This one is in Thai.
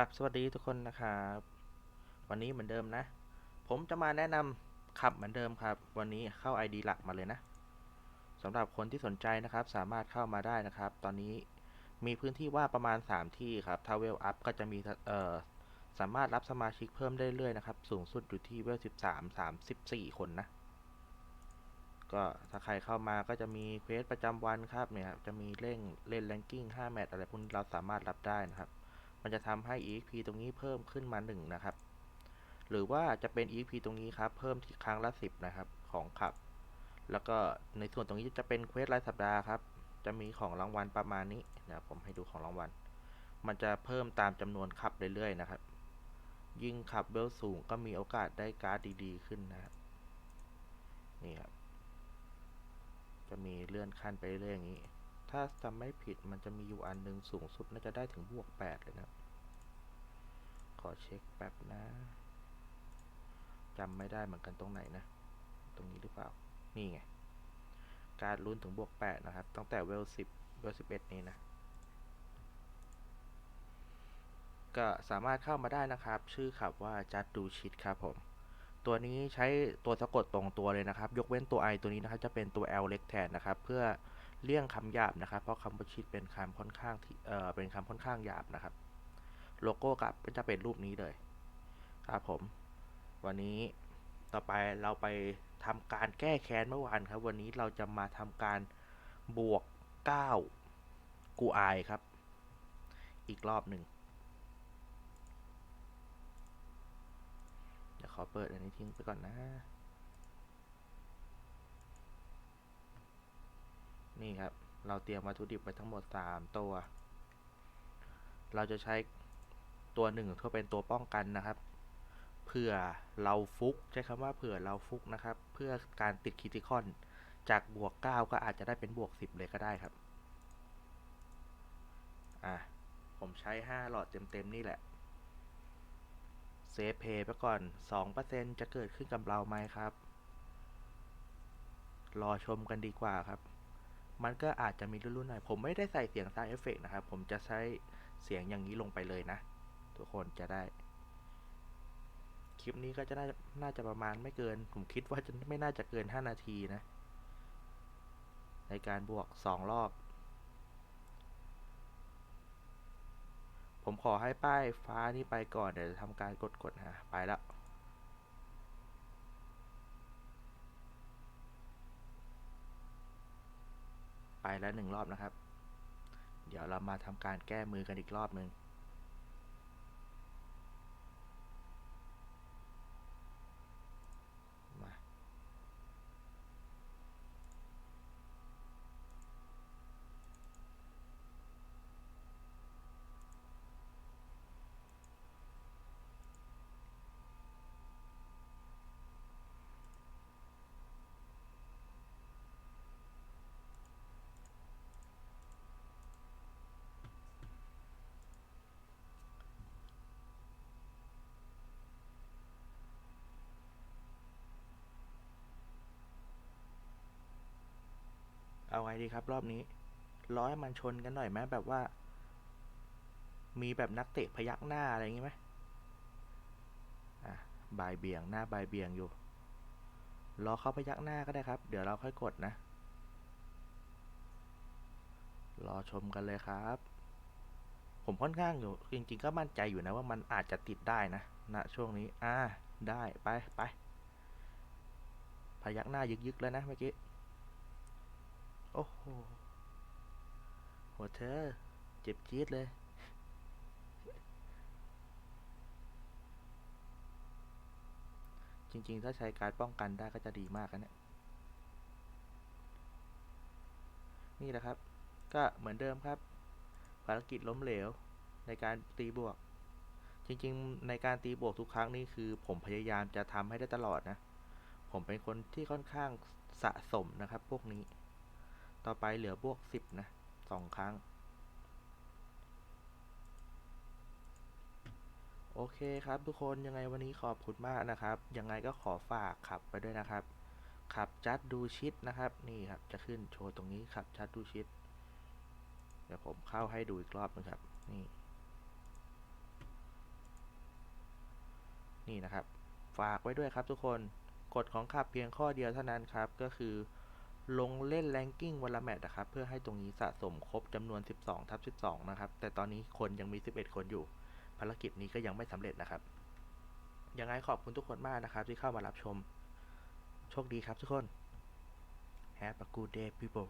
ครับสวัสดีทุกคนนะครับวันนี้เหมือนเดิมนะ ผมจะมาแนะนำขับเหมือนเดิมครับ วันนี้เข้า ID หลักมาเลยนะสำหรับคนที่สนใจนะครับ สามารถเข้ามาได้นะครับ ตอนนี้มีพื้นที่ว่างประมาณ 3 ที่ครับถ้าเวลอัพก็จะมีเอ่อสามารถรับสมาชิกเพิ่มได้เรื่อยนะครับ สูงสุดอยู่ที่เวล13 34 คนนะก็ถ้าใครเข้ามาก็จะมีเควสประจำวันครับเนี่ยจะมีเล่นเล่นแรงกิ้ง5แมตช์อะไรพวกนี้เราสามารถรับได้นะครับ มันจะทำให้ EXP ตรงนี้เพิ่มขึ้นมา1นะครับ หรือว่าจะเป็น EXP ตรงนี้ครับ เพิ่มที่ครั้งละ 10 นะครับ ของขับ แล้วก็ในส่วนตรงนี้จะเป็นเควสรายสัปดาห์ครับ จะมีของรางวัลประมาณนี้นะผมให้ดูของรางวัล มันจะเพิ่มตามจำนวนขับเรื่อยๆนะครับ ยิ่งขับเบลสูงก็มีโอกาสได้การ์ดดีๆ ขึ้นนะครับนี่ครับ จะมีเลื่อนขั้นไปเรื่อยๆอย่างนี้ ถ้าจำไม่ผิดมันจะมีอยู่อันหนึ่งสูงสุดน่าจะได้ถึงบวกแปดเลยนะ ขอเช็คแป๊บนะจำไม่ได้เหมือนกันตรงไหนนะ ตรงนี้หรือเปล่า นี่ไง การลุ้นถึงบวกแปดนะครับ ตั้งแต่เวลสิบเวลสิบเอ็ดนี้นะ ก็สามารถเข้ามาได้นะครับ ชื่อขับว่าจัดดูชิดครับผมตัวนี้ใช้ตัวสะกดตรงตัวเลยนะครับ ยกเว้นตัว i ตัวนี้นะครับ จะเป็นตัว l เล็กแทนนะครับ เพื่อ เลี่ยงคำหยาบนะครับ เพราะคำว่าชิดเป็นคำค่อนข้างที่เอ่อเป็นคำค่อนข้างหยาบนะครับ โลโก้กับก็จะเป็นรูปนี้เลยครับผม วันนี้ต่อไปเราไปทำการแก้แค้นเมื่อวานครับ วันนี้เราจะมาทำการบวก 9 กูอายครับ อีกรอบหนึ่งเดี๋ยวขอเปิดอันนี้ทิ้งไปก่อนนะ นี่ครับ เราเตรียมวัตถุดิบไปทั้งหมด 3 ตัว เราจะใช้ตัวหนึ่งเพื่อเป็นตัวป้องกันนะครับ เผื่อเราฟุกใช้คำว่าเผื่อเราฟุกนะครับ เพื่อการติดคิติคอน จากบวก 9 ก็อาจจะได้เป็นบวก 10 เลยก็ได้ครับ อะ ผมใช้ 5 หลอดเต็ม ๆ นี่แหละ เซฟเพย์ไปก่อน 2%จะเกิดขึ้นกับเราไหมครับ รอชมกันดีกว่าครับ มันก็อาจจะมีรุ่นๆหน่อย ผมไม่ได้ใส่เสียงซาวด์เอฟเฟกนะครับ ผมจะใช้เสียงอย่างนี้ลงไปเลยนะ ทุกคนจะได้ คลิปนี้ก็จะน่าน่าจะประมาณไม่เกิน ผมคิดว่าจะไม่น่าจะเกิน 5 นาทีนะ ในการบวก 2 รอบ ผมขอให้ป้ายฟ้านี่ไปก่อน เดี๋ยวจะทำการกดกดฮะไปแล้ว ไปแล้วหนึ่งรอบนะครับ เดี๋ยวเรามาทำการแก้มือกันอีกรอบหนึ่ง ดีครับ รอบนี้ร้อยมันชนกันหน่อยไหมแบบว่า มีแบบนักเตะพยักหน้าอะไรอย่างงี้ไหมอะบายเบี่ยงหน้าบายเบี่ยงอยู่ รอเขาพยักหน้าก็ได้ครับ เดี๋ยวเราค่อยกดนะ รอชมกันเลยครับ ผมค่อนข้างอยู่ จริงๆก็มั่นใจอยู่นะว่ามันอาจจะติดได้นะณช่วงนี้ อ่า ได้ ไปไปพยักหน้ายึกๆแล้วนะเมื่อกี้ โอ้โหหัวเธอ เจ็บจี๊ดเลย จริง ๆ ถ้าใช้การป้องกันได้ก็จะดีมากนะเนี่ยนี่แหละครับ ก็เหมือนเดิมครับ ภารกิจล้มเหลวในการตีบวก จริง ๆ ในการตีบวกทุกครั้งนี่คือ ผมพยายามจะทำให้ได้ตลอดนะ ผมเป็นคนที่ค่อนข้างสะสมนะครับ พวกนี้ ต่อไปเหลือบวกสิบนะสองครั้ง โอเคครับทุกคนยังไงวันนี้ขอบคุณมากนะครับ ยังไงก็ขอฝากขับไปด้วยนะครับ ขับจัดดูชิดนะครับ นี่ครับจะขึ้นโชว์ตรงนี้ขับจัดดูชิด เดี๋ยวผมเข้าให้ดูอีกรอบนึงครับ นี่ นี่นะครับ ฝากไว้ด้วยครับทุกคนกฎของขับเพียงข้อเดียวเท่านั้นครับก็คือ ลงเล่นแรงกิ้งวันละแมตช์นะครับ เพื่อให้ตรงนี้สะสมครบจำนวน 12ทับ12 นะครับ แต่ตอนนี้คนยังมี 11 คนอยู่ ภารกิจนี้ก็ยังไม่สำเร็จนะครับ ยังไงขอบคุณทุกคนมากนะครับ ที่เข้ามารับชม โชคดีครับทุกคน Have a good day people